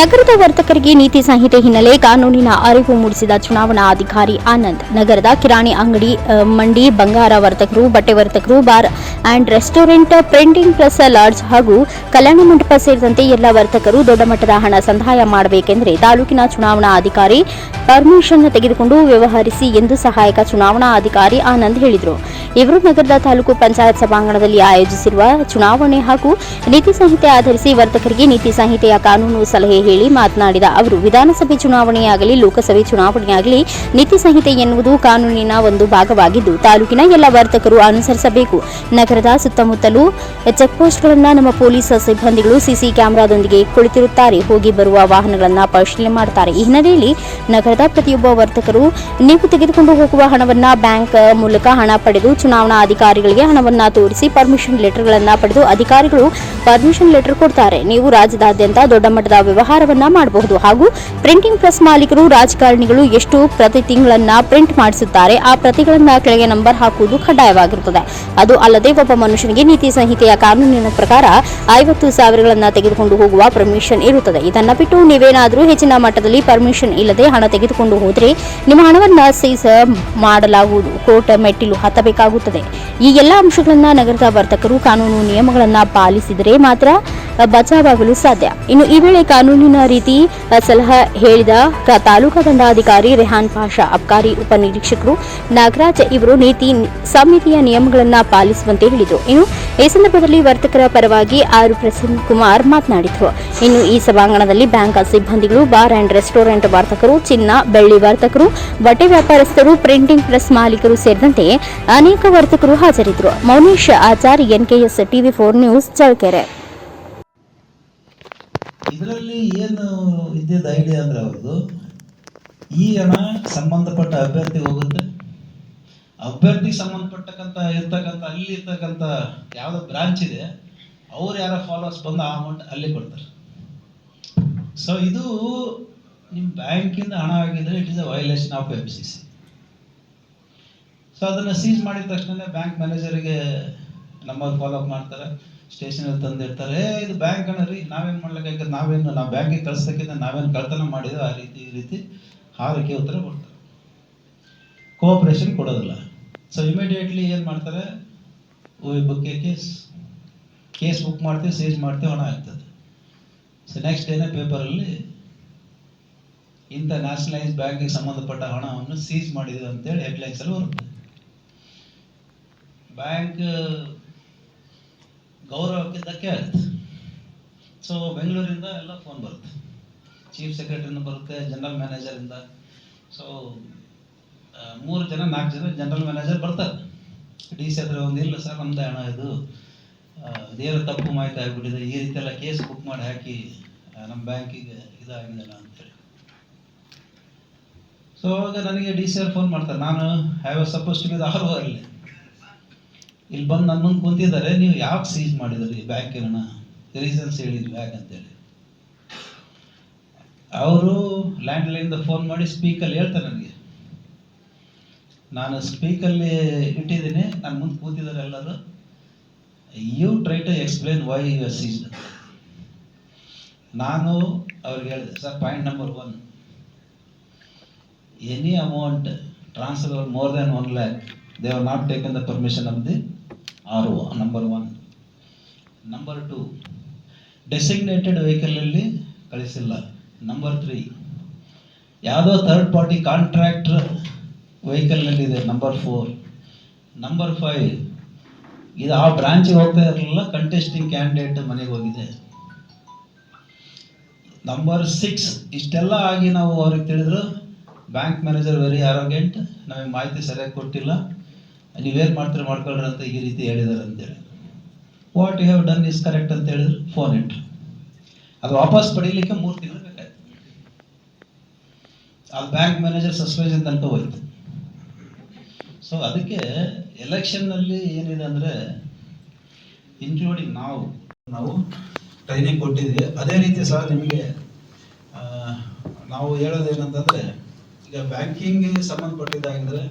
ನಗರದ ವರ್ತಕರಿಗೆ ನೀತಿ ಸಂಹಿತೆ ಹಿನ್ನೆಲೆ ಕಾನೂನಿನ ಅರಿವು ಮೂಡಿಸಿದ ಚುನಾವಣಾ ಅಧಿಕಾರಿ ಆನಂದ್. ನಗರದ ಕಿರಾಣಿ ಅಂಗಡಿ ಮಂಡಿ, ಬಂಗಾರ ವರ್ತಕರು, ಬಟ್ಟೆ ವರ್ತಕರು, bar and restaurant, printing press lodge ಹಾಗೂ ಕಲ್ಯಾಣ ಮಂಟಪ ಸೇರಿದಂತೆ ಎಲ್ಲ ವರ್ತಕರು ದೊಡ್ಡ ಮಟ್ಟದ ಹಣ ಸಂದಾಯ ಮಾಡಬೇಕೆಂದರೆ ತಾಲೂಕಿನ ಚುನಾವಣಾ ಅಧಿಕಾರಿ ಪರ್ಮಿಷನ್ ತೆಗೆದುಕೊಂಡು ವ್ಯವಹರಿಸಿ ಎಂದು ಸಹಾಯಕ ಚುನಾವಣಾ ಅಧಿಕಾರಿ ಆನಂದ್ ಹೇಳಿದರು. ಇವರು ನಗರದ ತಾಲೂಕು ಪಂಚಾಯತ್ ಸಭಾಂಗಣದಲ್ಲಿ ಆಯೋಜಿಸಿರುವ ಚುನಾವಣೆ ಹಾಗೂ ನೀತಿ ಸಂಹಿತೆ ಆಧರಿಸಿ ವರ್ತಕರಿಗೆ ನೀತಿ ಸಂಹಿತೆಯ ಕಾನೂನು ಸಲಹೆ ಹೇಳಿ ಮಾತನಾಡಿದ ಅವರು, ವಿಧಾನಸಭೆ ಚುನಾವಣೆಯಾಗಲಿ, ಲೋಕಸಭೆ ಚುನಾವಣೆಯಾಗಲಿ, ನೀತಿ ಸಂಹಿತೆ ಎನ್ನುವುದು ಕಾನೂನಿನ ಒಂದು ಭಾಗವಾಗಿದ್ದು, ತಾಲೂಕಿನ ಎಲ್ಲ ವರ್ತಕರು ಅನುಸರಿಸಬೇಕು. ನಗರದ ಸುತ್ತಮುತ್ತಲೂ ಚೆಕ್ಪೋಸ್ಟ್ಗಳನ್ನು ನಮ್ಮ ಪೊಲೀಸ್ ಸಿಬ್ಬಂದಿಗಳು ಸಿಸಿ ಕ್ಯಾಮೆರಾದೊಂದಿಗೆ ಕುಳಿತಿರುತ್ತಾರೆ. ಹೋಗಿ ಬರುವ ವಾಹನಗಳನ್ನು ಪರಿಶೀಲನೆ ಮಾಡುತ್ತಾರೆ ಈ ಹಿನ್ನೆಲೆಯಲ್ಲಿ ನಗರದ ಪ್ರತಿಯೊಬ್ಬ ವರ್ತಕರು ನೀವು ತೆಗೆದುಕೊಂಡು ಹೋಗುವ ಹಣವನ್ನ ಬ್ಯಾಂಕ್ ಮೂಲಕ ಹಣ ಪಡೆದು ಚುನಾವಣಾ ಅಧಿಕಾರಿಗಳಿಗೆ ಹಣವನ್ನ ತೋರಿಸಿ ಪರ್ಮಿಷನ್ ಲೆಟರ್ಗಳನ್ನ ಪಡೆದು ಅಧಿಕಾರಿಗಳು ಪರ್ಮಿಷನ್ ಲೆಟರ್ ಕೊಡ್ತಾರೆ. ನೀವು ರಾಜ್ಯದಾದ್ಯಂತ ದೊಡ್ಡ ಮಟ್ಟದ ವ್ಯವಹಾರವನ್ನ ಮಾಡಬಹುದು. ಹಾಗೂ ಪ್ರಿಂಟಿಂಗ್ ಪ್ರೆಸ್ ಮಾಲೀಕರು ರಾಜಕಾರಣಿಗಳು ಎಷ್ಟು ಪ್ರತಿ ತಿಂಗಳನ್ನ ಪ್ರಿಂಟ್ ಮಾಡಿಸುತ್ತಾರೆ. ಆ ಪ್ರತಿಗಳನ್ನ ಕೆಳಗೆ ನಂಬರ್ ಹಾಕುವುದು ಕಡ್ಡಾಯವಾಗಿರುತ್ತದೆ. ಅದು ಅಲ್ಲದೆ ಒಬ್ಬ ಮನುಷ್ಯನಿಗೆ ನೀತಿ ಸಂಹಿತೆಯ ಕಾನೂನಿನ ಪ್ರಕಾರ ಐವತ್ತು ಸಾವಿರಗಳನ್ನ ತೆಗೆದುಕೊಂಡು ಹೋಗುವ ಪರ್ಮಿಷನ್ ಇರುತ್ತದೆ. ಇದನ್ನ ಬಿಟ್ಟು ನೀವೇನಾದರೂ ಹೆಚ್ಚಿನ ಮಟ್ಟದಲ್ಲಿ ಪರ್ಮಿಷನ್ ಇಲ್ಲದೆ ಹಣ ತೆಗೆದುಕೊಂಡು ಹೋದರೆ ನಿಮ್ಮ ಹಣವನ್ನ ಸೀಸ್ ಮಾಡಲಾಗುವುದು. ಕೋರ್ಟ್ ಮೆಟ್ಟಿಲು ಹತ್ತಬೇಕಾಗುತ್ತದೆ. ಈ ಎಲ್ಲ ಅಂಶಗಳನ್ನ ನಗರದ ವರ್ತಕರು ಕಾನೂನು ನಿಯಮಗಳನ್ನ ಪಾಲಿಸಿದರೆ ಮಾತ್ರ ಬಚಾವಾಗಲು ಸಾಧ್ಯ. ಇನ್ನು ಈ ವೇಳೆ ಕಾನೂನಿನ ರೀತಿ ಸಲಹಾ ಹೇಳಿದ ತಾಲೂಕಾ ದಂಡಾಧಿಕಾರಿ ರೆಹಾನ್ ಪಾಷಾ, ಅಬ್ಕಾರಿ ಉಪನಿರೀಕ್ಷಕರು ನಾಗರಾಜ್ ಇವರು ನೀತಿ, ಸಮಿತಿಯ ನಿಯಮಗಳನ್ನು ಪಾಲಿಸುವಂತೆ ಹೇಳಿದರು. ಇನ್ನು ಈ ಸಂದರ್ಭದಲ್ಲಿ ವರ್ತಕರ ಪರವಾಗಿ ಆರ್ ಪ್ರಸನ್ನ ಕುಮಾರ್ ಮಾತನಾಡಿದರು. ಇನ್ನು ಈ ಸಭಾಂಗಣದಲ್ಲಿ ಬ್ಯಾಂಕ್ ಸಿಬ್ಬಂದಿಗಳು, ಬಾರ್ ಅಂಡ್ ರೆಸ್ಟೋರೆಂಟ್ ವರ್ತಕರು, ಚಿನ್ನ, ಬೆಳ್ಳಿ ವರ್ತಕರು, ಬಟ್ಟೆ ವ್ಯಾಪಾರಸ್ಥರು, ಪ್ರಿಂಟಿಂಗ್ ಪ್ರೆಸ್ ಮಾಲೀಕರು ಸೇರಿದಂತೆ ಅನೇಕ ವರ್ತಕರು ಹಾಜರಿದ್ದರು. Mounesh, Achar NKS TV four news, Challakere. ಇದರಲ್ಲಿ ಏನು ಇದ್ದಿದ್ದ ಐಡಿಯಾ ಅಂದ್ರೆ ಅವ್ರದ್ದು, ಈ ಹಣ ಸಂಬಂಧಪಟ್ಟ ಅಭ್ಯರ್ಥಿ ಹೋಗುತ್ತೆ. ಅಭ್ಯರ್ಥಿಗೆ ಸಂಬಂಧಪಟ್ಟಕ್ಕಂತ ಇರ್ತಕ್ಕಂಥ ಅಲ್ಲಿ ಇರ್ತಕ್ಕಂಥ ಯಾವ್ದೋ ಬ್ರಾಂಚ್ ಇದೆ, ಅವ್ರು ಯಾರೋ ಫಾಲೋವರ್ಸ್ ಬಂದು ಆ ಅಮೌಂಟ್ ಅಲ್ಲಿ ಕೊಡ್ತಾರೆ. ಸೊ ಇದು ನಿಮ್ಮ ಬ್ಯಾಂಕಿಂದ ಹಣ ಆಗಿದ್ರೆ it is a violation of M C C so ಅದನ್ನು ಸೀಸ್ ಮಾಡಿದ ತಕ್ಷಣ ಬ್ಯಾಂಕ್ ಮ್ಯಾನೇಜರಿಗೆ ನಂಬರ್ ಫಾಲೋ ಅಪ್ ಮಾಡ್ತಾರೆ. ಸ್ಟೇಷನಲ್ಲಿ ತಂದಿರ್ತಾರೆ "ಏ, ಇದು ಬ್ಯಾಂಕ್ ಅಣ್ಣ ರೀ ನಾವೇನು ಮಾಡ್ಲಿಕ್ಕೆ ನಾವೇನು ನಾವು ಬ್ಯಾಂಕಿಗೆ ಕಳ್ಸೋಕ್ಕಿಂತ ನಾವೇನು ಕಳ್ತನ ಮಾಡಿದ್ವಿ ಆ ರೀತಿ ಈ ರೀತಿ ಹಾರಕ್ಕೆ ಉತ್ತರ ಕೊಡ್ತಾರೆ. ಕೋಆಪ್ರೇಷನ್ ಕೊಡೋದಿಲ್ಲ. ಸೊ ಇಮಿಡಿಯೇಟ್ಲಿ ಏನು ಮಾಡ್ತಾರೆ? ಬುಕ್ಕೆ ಕೇಸ್ ಕೇಸ್ ಬುಕ್ ಮಾಡ್ತೀವಿ ಸೀಜ್ ಮಾಡ್ತೀವಿ ಹಣ ಆಗ್ತದೆ. ಸೊ ನೆಕ್ಸ್ಟ್ ಡೇನೇ ಪೇಪರಲ್ಲಿ ಇಂಥ ನ್ಯಾಷನಲೈಸ್ ಬ್ಯಾಂಕಿಗೆ ಸಂಬಂಧಪಟ್ಟ ಹಣವನ್ನು ಸೀಜ್ ಮಾಡಿದ್ರು ಅಂತೇಳಿ ಹೆಡ್ಲೈನ್ಸಲ್ಲಿ ಬರುತ್ತೆ. ಬ್ಯಾಂಕ್ ಗೌರವಕ್ಕೆ ಧಕ್ಕೆ ಆಗುತ್ತೆ ಸೊ ಬೆಂಗಳೂರಿಂದ ಎಲ್ಲ ಫೋನ್ ಬರುತ್ತೆ. ಚೀಫ್ ಸೆಕ್ರೆಟರಿಯಿಂದ ಬರುತ್ತೆ ಜನರಲ್ ಮ್ಯಾನೇಜರಿಂದ ಸೊ ಮೂರು ಜನ, ನಾಲ್ಕು ಜನ ಜನರಲ್ ಮ್ಯಾನೇಜರ್ ಬರ್ತಾರೆ. ಡಿ ಸಿ ಹತ್ರ ಒಂದು, ಇಲ್ಲ ಸರ್, ನಮ್ದು ಹಣ ಇದು. ಇದೇನೋ ತಪ್ಪು ಮಾಹಿತಿ ಆಗಿಬಿಟ್ಟಿದೆ. ಈ ರೀತಿ ಎಲ್ಲ ಕೇಸ್ ಬುಕ್ ಮಾಡಿ ಹಾಕಿ ನಮ್ಮ ಬ್ಯಾಂಕಿಗೆ ಇದಾಗಿದೆಲ್ಲ ಅಂತೇಳಿ. ಸೊ ಅವಾಗ ನನಗೆ ಡಿ ಸಿ ಅವ್ರು ಫೋನ್ ಮಾಡ್ತಾರೆ. ನಾನು have suppose to be there ಅಲ್ಲಿ. ಇಲ್ಲಿ ಬಂದು ನನ್ನ ಮುಂದೆ ಕುಂತಿದ್ದಾರೆ. ನೀವು ಯಾಕೆ ಸೀಸ್ ಮಾಡಿದ್ರಿ? ಏನ? ರೀಸನ್ಸ್ ಹೇಳಿದ್ವಿ ಯಾಕೆ ಅಂತೇಳಿ. ಅವರು ಲ್ಯಾಂಡ್ ಲೈನ್ದ ಫೋನ್ ಮಾಡಿ ಸ್ಪೀಕಲ್ಲಿ ಹೇಳ್ತಾರೆ ನನಗೆ. ನಾನು ಸ್ಪೀಕಲ್ಲಿ ಇಟ್ಟಿದ್ದೀನಿ. ನನ್ನ ಮುಂದೆ ಕೂತಿದ್ದಾರೆ ಎಲ್ಲರೂ. You try to explain why you are seize ನಾನು ಅವ್ರಿಗೆ ಹೇಳಿದೆ sir point number one any amount transfer more than one lakh they are not taken the permission of the R number one number two designated ವೆಹಿಕಲಲ್ಲಿ ಕಳಿಸಿಲ್ಲ. Number three ಯಾವುದೋ third party contractor ವೆಹಿಕಲ್ನಲ್ಲಿದೆ number four number five ಇದು ಆ ಬ್ರಾಂಚಿಗೆ ಹೋಗ್ತಾ ಇರಲಿಲ್ಲ contesting candidate ಮನೆಗೆ ಹೋಗಿದೆ. Number six ಇಷ್ಟೆಲ್ಲ ಆಗಿ ನಾವು ಅವ್ರಿಗೆ ತಿಳಿದ್ರು ಬ್ಯಾಂಕ್ ಮ್ಯಾನೇಜರ್ ವೆರಿ ಆರೋಗ್ಯಂಟ್ ನಮಗೆ ಮಾಹಿತಿ ಸರಿಯಾಗಿ ಕೊಟ್ಟಿಲ್ಲ. ನೀವೇನು ಮಾಡ್ತೀರಿ ಮಾಡ್ಕೊಳ್ರಿ ಅಂತ ಈ ರೀತಿ ಹೇಳಿದ್ದಾರೆ ಅಂತೇಳಿ what you have done is correct ಅಂತ ಹೇಳಿದ್ರು ಫೋನ್ ಇಟ್ರು. ಅದು ವಾಪಸ್ ಪಡೀಲಿಕ್ಕೆ ಮೂರು ತಿಂಗಳು ಬೇಕಾಯ್ತು. ಆ ಬ್ಯಾಂಕ್ ಮ್ಯಾನೇಜರ್ ಸಸ್ಪೆನ್ಷನ್ ತನಕ ಹೋಯ್ತು. ಸೊ ಅದಕ್ಕೆ ಎಲೆಕ್ಷನ್ನಲ್ಲಿ ಏನಿದೆ ಅಂದರೆ ಇನ್ಕ್ಲೂಡಿಂಗ್ ನಾವು ನಾವು ಟ್ರೈನಿಂಗ್ ಕೊಟ್ಟಿದ್ವಿ. ಅದೇ ರೀತಿ ಸಹ ನಿಮಗೆ ನಾವು ಹೇಳೋದೇನಂತಂದರೆ, ಈಗ ಬ್ಯಾಂಕಿಂಗ್ ಸಂಬಂಧಪಟ್ಟಿದ್ದಾಗಿದ್ರೆ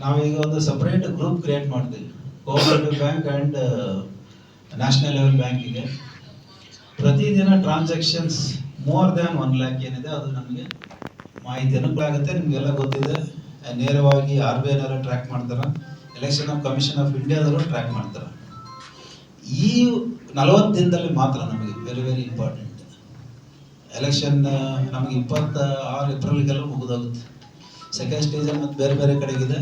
ನಾವೀಗ ಒಂದು ಸಪ್ರೇಟ್ ಗ್ರೂಪ್ ಕ್ರಿಯೇಟ್ ಮಾಡ್ತೀವಿ. Cooperative bank and national level ಬ್ಯಾಂಕಿಗೆ ಪ್ರತಿದಿನ transactions more than one lakh ಏನಿದೆ, ಅದು ನಮಗೆ ಮಾಹಿತಿ ಅನುಕೂಲ ಆಗುತ್ತೆ ನಿಮಗೆಲ್ಲ ಗೊತ್ತಿದೆ, ನೇರವಾಗಿ ಆರ್ ಬಿ ಐನವರು ಟ್ರ್ಯಾಕ್ ಮಾಡ್ತಾರೆ ಎಲೆಕ್ಷನ್ ಆಫ್ ಕಮಿಷನ್ ಆಫ್ ಇಂಡಿಯಾದವರು ಟ್ರ್ಯಾಕ್ ಮಾಡ್ತಾರೆ. ಈ ನಲವತ್ತು ದಿನದಲ್ಲಿ ಮಾತ್ರ ನಮಗೆ ವೆರಿ ವೆರಿ ಇಂಪಾರ್ಟೆಂಟ್ ಎಲೆಕ್ಷನ್ ನಮಗೆ ಇಪ್ಪತ್ತ ಆರು ಏಪ್ರಿಲ್ಗೆಲ್ಲ ಮುಗಿದೋಗುತ್ತೆ. ಸೆಕೆಂಡ್ ಸ್ಟೇಜಲ್ಲಿ ಮತ್ತು ಬೇರೆ ಬೇರೆ ಕಡೆಗಿದೆ.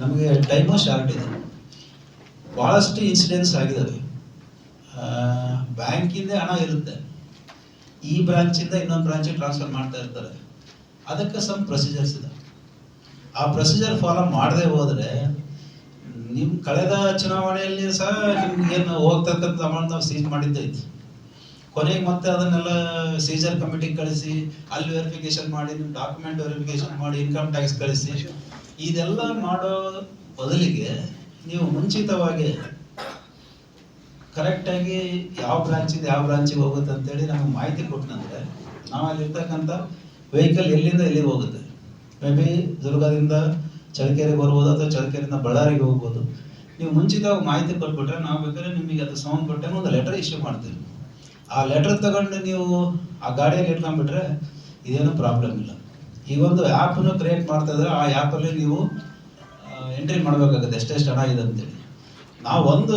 ನಮಗೆ ಟೈಮು ಶಾರ್ಟ್ ಇದೆ. ಭಾಳಷ್ಟು ಇನ್ಸಿಡೆಂಟ್ಸ್ ಆಗಿದ್ದಾವೆ ಬ್ಯಾಂಕಿಂದ ಹಣ ಇರುತ್ತೆ. ಈ ಬ್ರಾಂಚಿಂದ ಇನ್ನೊಂದು ಬ್ರಾಂಚಿಗೆ ಟ್ರಾನ್ಸ್ಫರ್ ಮಾಡ್ತಾ ಇರ್ತಾರೆ. ಅದಕ್ಕೆ ಸಮ್ ಪ್ರೊಸೀಜರ್ಸ್ ಇದೆ. ಆ ಪ್ರೊಸೀಜರ್ ಫಾಲೋ ಮಾಡದೆ ಹೋದರೆ ನಿಮ್ಮ ಕಳೆದ ಚುನಾವಣೆಯಲ್ಲಿ ಸಹ ನಿಮ್ಗೆ ಏನು ಹೋಗ್ತಕ್ಕಂಥ ಅಮೌಂಟ್ ನಾವು ಸೀಸ್ ಮಾಡಿದ್ದೈತಿ ಕೊನೆಗೆ ಮತ್ತೆ ಅದನ್ನೆಲ್ಲ ಸೀಜರ್ ಕಮಿಟಿಗೆ ಕಳಿಸಿ, ಅಲ್ಲಿ ವೆರಿಫಿಕೇಶನ್ ಮಾಡಿ ಡಾಕ್ಯುಮೆಂಟ್ ವೆರಿಫಿಕೇಶನ್ ಮಾಡಿ ಇನ್ಕಮ್ ಟ್ಯಾಕ್ಸ್ ಕಳಿಸಿ, ಇದೆಲ್ಲ ಮಾಡೋ ಬದಲಿಗೆ ನೀವು ಮುಂಚಿತವಾಗಿ ಕರೆಕ್ಟಾಗಿ ಯಾವ ಬ್ರಾಂಚಿಂದ ಯಾವ ಬ್ರಾಂಚಿಗೆ ಹೋಗುತ್ತೆ ಅಂತೇಳಿ ನಮಗೆ ಮಾಹಿತಿ ಕೊಟ್ಟನಂದ್ರೆ ನಾವು ಅಲ್ಲಿರ್ತಕ್ಕಂಥ ವೆಹಿಕಲ್ ಎಲ್ಲಿಂದ ಎಲ್ಲಿಗೆ ಹೋಗುತ್ತೆ? ಮೇ ಬಿ ದುರ್ಗಾದಿಂದ ಚಳಕೆರೆಗೆ ಬರ್ಬೋದು ಅಥವಾ ಚಳ್ಳಕೆರೆಯಿಂದ ಬಳ್ಳಾರಿಗೆ ಹೋಗ್ಬೋದು. ನೀವು ಮುಂಚಿತವಾಗಿ ಮಾಹಿತಿ ಕೊಟ್ಬಿಟ್ರೆ ನಾವು ಬೇಕಾದ್ರೆ ನಿಮಗೆ ಅದು ಸಂಬಂಧಪಟ್ಟ ಒಂದು ಲೆಟರ್ ಇಶ್ಯೂ ಮಾಡ್ತೀವಿ. ಆ ಲೆಟರ್ ತಗೊಂಡು ನೀವು ಆ ಗಾಡಿಯಲ್ಲಿ ಇಟ್ಕೊಂಡ್ಬಿಟ್ರೆ ಇದೇನು ಪ್ರಾಬ್ಲಮ್ ಇಲ್ಲ. ಈ ಒಂದು ಆ್ಯಪನ್ನು ಕ್ರಿಯೇಟ್ ಮಾಡ್ತಾ ಇದ್ರೆ ಆ ಆ್ಯಪಲ್ಲಿ ನೀವು ಎಂಟ್ರಿ ಮಾಡಬೇಕಾಗುತ್ತೆ ಎಷ್ಟೆಷ್ಟು ಹಣ ಇದೆ ಅಂತೇಳಿ. ನಾವು ಒಂದು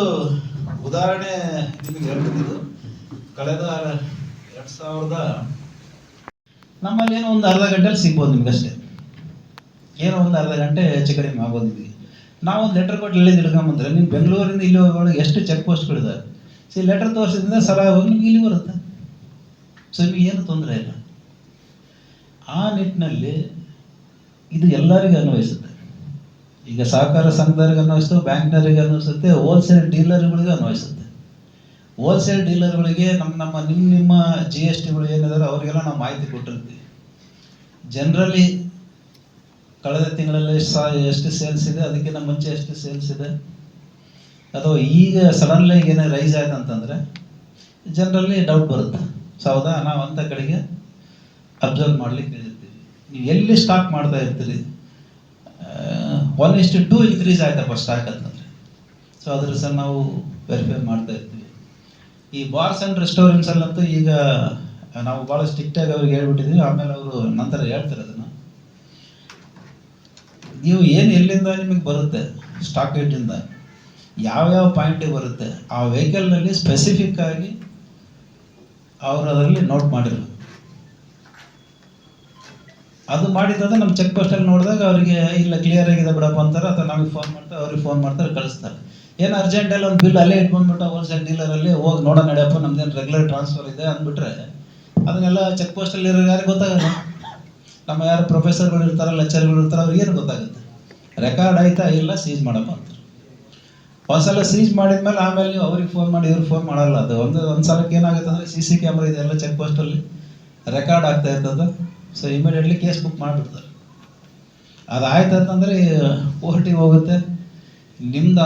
ಉದಾಹರಣೆ ನಿಮಗೆ ಹೇಳ್ತಿದ್ದು ಕಳೆದ ಎರಡು ಸಾವಿರದ ನಮ್ಮಲ್ಲಿ ಏನೋ ಒಂದು ಅರ್ಧ ಗಂಟೆಲಿ ಸಿಗ್ಬೋದು ನಿಮ್ಗೆ ಅಷ್ಟೇ ಏನೋ ಒಂದು ಅರ್ಧ ಗಂಟೆ ಹೆಚ್ಚು ಕಡಿಮೆ ಆಗ್ಬೋದು ನಾವು ಒಂದು ಲೆಟರ್ ಕೊಟ್ಟು ಎಲ್ಲಿಂದ ಬಂದ್ರೆ, ನೀವು ಬೆಂಗಳೂರಿಂದ ಇಲ್ಲಿ ಹೋಗೋಳಗೆ ಎಷ್ಟು ಚೆಕ್ ಪೋಸ್ಟ್ಗಳಿದಾವೆ ಸಿ ಲೆಟರ್ ತೋರಿಸಿದ್ರೆ ಸಲಹೆ ಹೋಗಿ ಇಲ್ಲಿ ಬರುತ್ತೆ. ಸೊ ಏನು ತೊಂದರೆ ಇಲ್ಲ. ಆ ನಿಟ್ಟಿನಲ್ಲಿ ಇದು ಎಲ್ಲರಿಗೂ ಅನ್ವಯಿಸುತ್ತೆ. ಈಗ ಸಹಕಾರ ಸಂಘದವ್ರಿಗೆ ಅನ್ವಯಿಸುತ್ತೆ, ಬ್ಯಾಂಕ್ನವರಿಗೆ ಅನ್ವಯಿಸುತ್ತೆ ಹೋಲ್ಸೇಲ್ ಡೀಲರ್ಗಳಿಗೆ ಅನ್ವಯಿಸುತ್ತೆ. ಹೋಲ್ಸೇಲ್ ಡೀಲರ್ಗಳಿಗೆ ನಮ್ಮ ನಮ್ಮ ನಿಮ್ಮ ನಿಮ್ಮ ಜಿ ಎಸ್ ಟಿಗಳು ಏನಿದಾರೆ ಅವರಿಗೆಲ್ಲ ನಾವು ಮಾಹಿತಿ ಕೊಟ್ಟಿರ್ತೀವಿ. ಜನರಲಿ ಕಳೆದ ತಿಂಗಳಲ್ಲಿ ಸಾ, ಎಷ್ಟು ಸೇಲ್ಸ್ ಇದೆ, ಅದಕ್ಕಿಂತ ಮುಂಚೆ ಎಷ್ಟು ಸೇಲ್ಸ್ ಇದೆ? ಅಥವಾ ಈಗ ಸಡನ್ಲಿ ಏನೇ ರೈಸ್ ಆಯ್ತು ಅಂತಂದರೆ ಜನರಲ್ಲಿ ಡೌಟ್ ಬರುತ್ತೆ. ಸೊ ಹೌದಾ ನಾವು ಅಂಥ ಕಡೆಗೆ ಅಬ್ಸರ್ವ್ ಮಾಡ್ಲಿಕ್ಕೆ ಹೇಳಿರ್ತೀವಿ. ನೀವು ಎಲ್ಲಿ ಸ್ಟಾಕ್ ಮಾಡ್ತಾ ಇರ್ತೀರಿ? ಒನ್ ಇಷ್ಟು ಟೂ ಇನ್ಕ್ರೀಸ್ ಆಯ್ತಪ್ಪ ಸ್ಟಾಕ್ ಅಂತಂದರೆ. ಸೊ ಅದ್ರ ಸಹ ನಾವು ವೆರಿಫೈ ಮಾಡ್ತಾ ಇರ್ತೀವಿ. ಈ ಬಾರ್ಸ್ ಆ್ಯಂಡ್ ರೆಸ್ಟೋರೆಂಟ್ಸಲ್ಲಂತೂ ಈಗ ನಾವು ಭಾಳ ಸ್ಟ್ರಿಕ್ಟಾಗಿ ಅವ್ರಿಗೆ ಹೇಳ್ಬಿಟ್ಟಿದ್ದೀವಿ ಆಮೇಲೆ ಅವರು ನಂತರ ಹೇಳ್ತಾರೆ ಅದನ್ನು. ನೀವು ಏನು ಎಲ್ಲಿಂದ ನಿಮಗೆ ಬರುತ್ತೆ? ಸ್ಟಾಕ್ ಏಟಿಂದ ಯಾವ್ಯಾವ ಪಾಯಿಂಟಿಗೆ ಬರುತ್ತೆ, ಆ ವೆಹಿಕಲ್ನಲ್ಲಿ ಸ್ಪೆಸಿಫಿಕ್ ಆಗಿ ಅವರು ಅದರಲ್ಲಿ ನೋಟ್ ಮಾಡಿರ್ಬೇಕು ಅದು ಮಾಡಿದ್ರೆ ನಮ್ಮ ಚೆಕ್ ಪೋಸ್ಟಲ್ಲಿ ನೋಡಿದಾಗ ಅವರಿಗೆ, ಇಲ್ಲ ಕ್ಲಿಯರ್ ಆಗಿದೆ ಬಿಡಪ್ಪ ಅಂತಾರೆ, ಅಥವಾ ನಮಗೆ ಫೋನ್ ಮಾಡ್ತಾರೆ, ಅವ್ರಿಗೆ ಫೋನ್ ಮಾಡ್ತಾರೆ, ಕಳಿಸ್ತಾರೆ. ಏನು ಅರ್ಜೆಂಟಲ್ಲಿ ಒಂದು ಬಿಲ್ ಅಲ್ಲೇ ಇಟ್ಕೊಂಡ್ಬಿಟ್ಟು ಹೋಲ್ಸೇಲ್ ಡೀಲರಲ್ಲಿ ಹೋಗಿ ನೋಡೋ ನಡೆಯಪ್ಪ, ನಮ್ದೇನು ರೆಗ್ಯುಲರ್ ಟ್ರಾನ್ಸ್ಫರ್ ಇದೆ ಅಂದ್ಬಿಟ್ರೆ, ಅದನ್ನೆಲ್ಲ ಚೆಕ್ ಪೋಸ್ಟಲ್ಲಿ ಇರೋ ಯಾರಿಗೆ ಗೊತ್ತಾಗಲ್ಲ. ನಮ್ಮ ಯಾರು ಪ್ರೊಫೆಸರ್ಗಳು ಇರ್ತಾರೆ ಲೆಕ್ಚರ್ಗಳು ಇರ್ತಾರೆ ಅವ್ರಿಗೆ ಏನು ಗೊತ್ತಾಗುತ್ತೆ? ರೆಕಾರ್ಡ್ ಆಯ್ತಾ ಇಲ್ಲ ಸೀಸ್ ಮಾಡಪ್ಪ ಅಂತಾರೆ. ಒಂದ್ಸಲ ಸೀಜ್ ಮಾಡಿದ್ಮೇಲೆ ಆಮೇಲೆ ನೀವು ಅವ್ರಿಗೆ ಫೋನ್ ಮಾಡಿ ಇವ್ರಿಗೆ ಫೋನ್ ಮಾಡಲ್ಲ. ಅದು ಒಂದು ಒಂದು ಸಲಕ್ಕೆ ಏನಾಗುತ್ತೆ ಅಂದ್ರೆ ಸಿ ಸಿ ಕ್ಯಾಮ್ರಾ ಇದೆಲ್ಲ ಚೆಕ್ ಪೋಸ್ಟಲ್ಲಿ ರೆಕಾರ್ಡ್ ಆಗ್ತಾ ಇರ್ತದೆ ಸೊ ಇಮಿಡಿಯೇಟ್ಲಿ ಕೇಸ್ ಬುಕ್ ಮಾಡಿಬಿಡ್ತಾರೆ. ಅದಾಯ್ತು ಅಂತಂದರೆ ಕೋರ್ಟಿಗೆ ಹೋಗುತ್ತೆ. ನಿಮ್ದು